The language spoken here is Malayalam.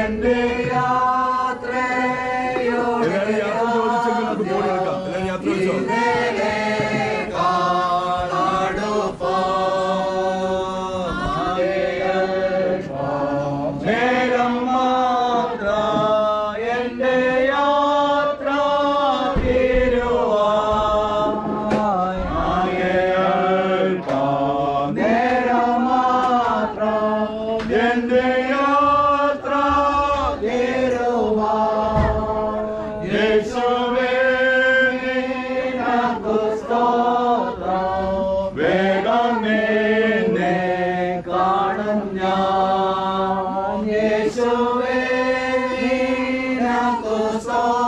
എന്റെ യാത്ര ചോദിച്ചെങ്കിൽ നമുക്ക് പോയി എടുക്കാം എല്ലാവരും യാത്ര ചോദിച്ചോ 성령 예수의 이름 그 성.